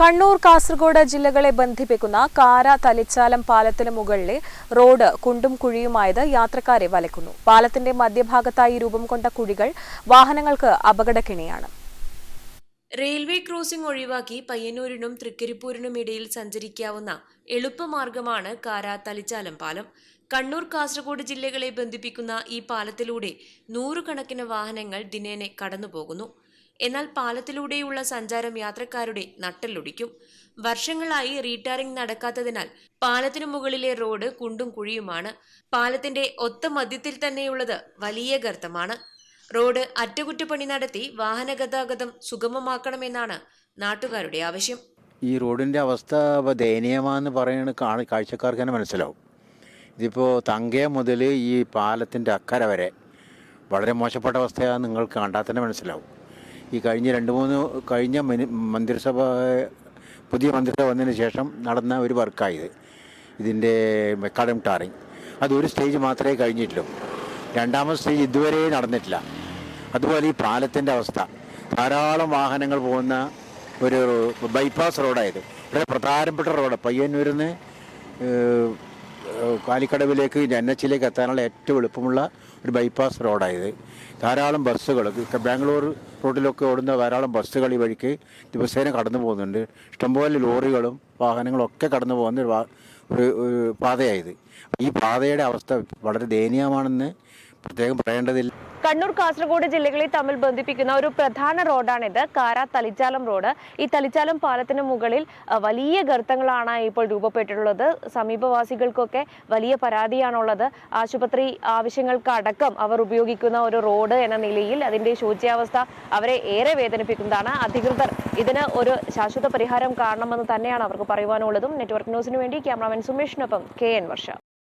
കണ്ണൂർ കാസർഗോഡ് ജില്ലകളെ ബന്ധിപ്പിക്കുന്ന കാര തലിച്ചാലം പാലത്തിന് മുകളിലെ റോഡ് കുണ്ടും കുഴിയുമായത് യാത്രക്കാരെ വലക്കുന്നു. പാലത്തിന്റെ മധ്യഭാഗത്തായി രൂപം കൊണ്ട കുഴികൾ വാഹനങ്ങൾക്ക് അപകടക്കിണിയാണ്. റെയിൽവേ ക്രോസിംഗ് ഒഴിവാക്കി പയ്യന്നൂരിനും തൃക്കരിപ്പൂരിനും ഇടയിൽ സഞ്ചരിക്കാവുന്ന എളുപ്പമാർഗമാണ് കാര തലിച്ചാലം പാലം. കണ്ണൂർ കാസർഗോഡ് ജില്ലകളെ ബന്ധിപ്പിക്കുന്ന ഈ പാലത്തിലൂടെ നൂറുകണക്കിന് വാഹനങ്ങൾ ദിനേനെ കടന്നുപോകുന്നു. എന്നാൽ പാലത്തിലൂടെയുള്ള സഞ്ചാരം യാത്രക്കാരുടെ നട്ടലൊടിക്കും വർഷങ്ങളായി റീടാറിംഗ് നടക്കാത്തതിനാൽ പാലത്തിനു മുകളിലെ റോഡ് കുണ്ടും കുഴിയുമാണ്. പാലത്തിന്റെ ഒത്ത മധ്യത്തിൽ തന്നെയുള്ളത് വലിയ ഗർത്തമാണ്. റോഡ് അറ്റകുറ്റപ്പണി നടത്തി വാഹന ഗതാഗതം സുഗമമാക്കണമെന്നാണ് നാട്ടുകാരുടെ ആവശ്യം. ഈ റോഡിന്റെ അവസ്ഥ ദയനീയമാണെന്ന് പറയുന്നത് കാഴ്ചക്കാർക്ക് തന്നെ മനസ്സിലാവും. ഇതിപ്പോൾ തങ്കയ മുതൽ ഈ പാലത്തിന്റെ അക്കര വരെ വളരെ മോശപ്പെട്ട അവസ്ഥയാണ് നിങ്ങൾക്ക് കണ്ടാൽ തന്നെ മനസ്സിലാവും. ഈ കഴിഞ്ഞ രണ്ട് മൂന്ന് കഴിഞ്ഞ മിനി- മന്ത്രിസഭ പുതിയ മന്ത്രിസഭ വന്നതിന് ശേഷം നടന്ന ഒരു വർക്കായത്. ഇതിന്റെ മെക്കാഡം ടാറിങ്. അത് ഒരു സ്റ്റേജ് മാത്രമേ കഴിഞ്ഞിട്ടുള്ളൂ. രണ്ടാമത്തെ സ്റ്റേജ് ഇതുവരെ നടന്നിട്ടില്ല. അതുപോലെ ഈ പാലത്തിന്റെ അവസ്ഥ. ധാരാളം വാഹനങ്ങൾ പോകുന്ന ഒരു ബൈപ്പാസ് റോഡായത്. വളരെ പ്രധാനപ്പെട്ട റോഡ്. പയ്യന്നൂരിൽ നിന്ന് കാലിക്കടവിലേക്ക് എൻ എച്ചിലേക്ക് എത്താനുള്ള ഏറ്റവും എളുപ്പമുള്ള ഒരു ബൈപ്പാസ് റോഡായത് ധാരാളം ബസ്സുകൾ ബാംഗ്ലൂർ റോഡിലൊക്കെ ഓടുന്ന ധാരാളം ബസ്സുകൾ ഈ വഴിക്ക് ദിവസേന കടന്നു പോകുന്നുണ്ട്. ഇഷ്ടംപോലെ ലോറികളും വാഹനങ്ങളും ഒക്കെ കടന്നു പോകുന്ന ഒരു ഒരു പാതയായത്. ഈ പാതയുടെ അവസ്ഥ വളരെ ദയനീയമാണെന്ന് പ്രത്യേകം പറയേണ്ടതില്ല. കണ്ണൂർ കാസർഗോഡ് ജില്ലകളെ തമ്മിൽ ബന്ധിപ്പിക്കുന്ന ഒരു പ്രധാന റോഡാണിത്. കാര തലിച്ചാലം റോഡ്. ഈ തലിച്ചാലം പാലത്തിന് മുകളിൽ വലിയ ഗർത്തങ്ങളാണ് ഇപ്പോൾ രൂപപ്പെട്ടിട്ടുള്ളത്. സമീപവാസികൾക്കൊക്കെ വലിയ പരാതിയാണുള്ളത്. ആശുപത്രി ആവശ്യങ്ങൾക്കടക്കം അവർ ഉപയോഗിക്കുന്ന ഒരു റോഡ് എന്ന നിലയിൽ അതിന്റെ ശോച്യാവസ്ഥ അവരെ ഏറെ വേദനിപ്പിക്കുന്നതാണ്. അധികൃതർ ഇതിന് ഒരു ശാശ്വത പരിഹാരം കാണണമെന്ന് തന്നെയാണ് അവർക്ക് പറയുവാനുള്ളതും. നെറ്റ്വർക്ക് ന്യൂസിന് വേണ്ടി ക്യാമറാമാൻ സുമേഷിനൊപ്പം കെ എൻ വർഷ.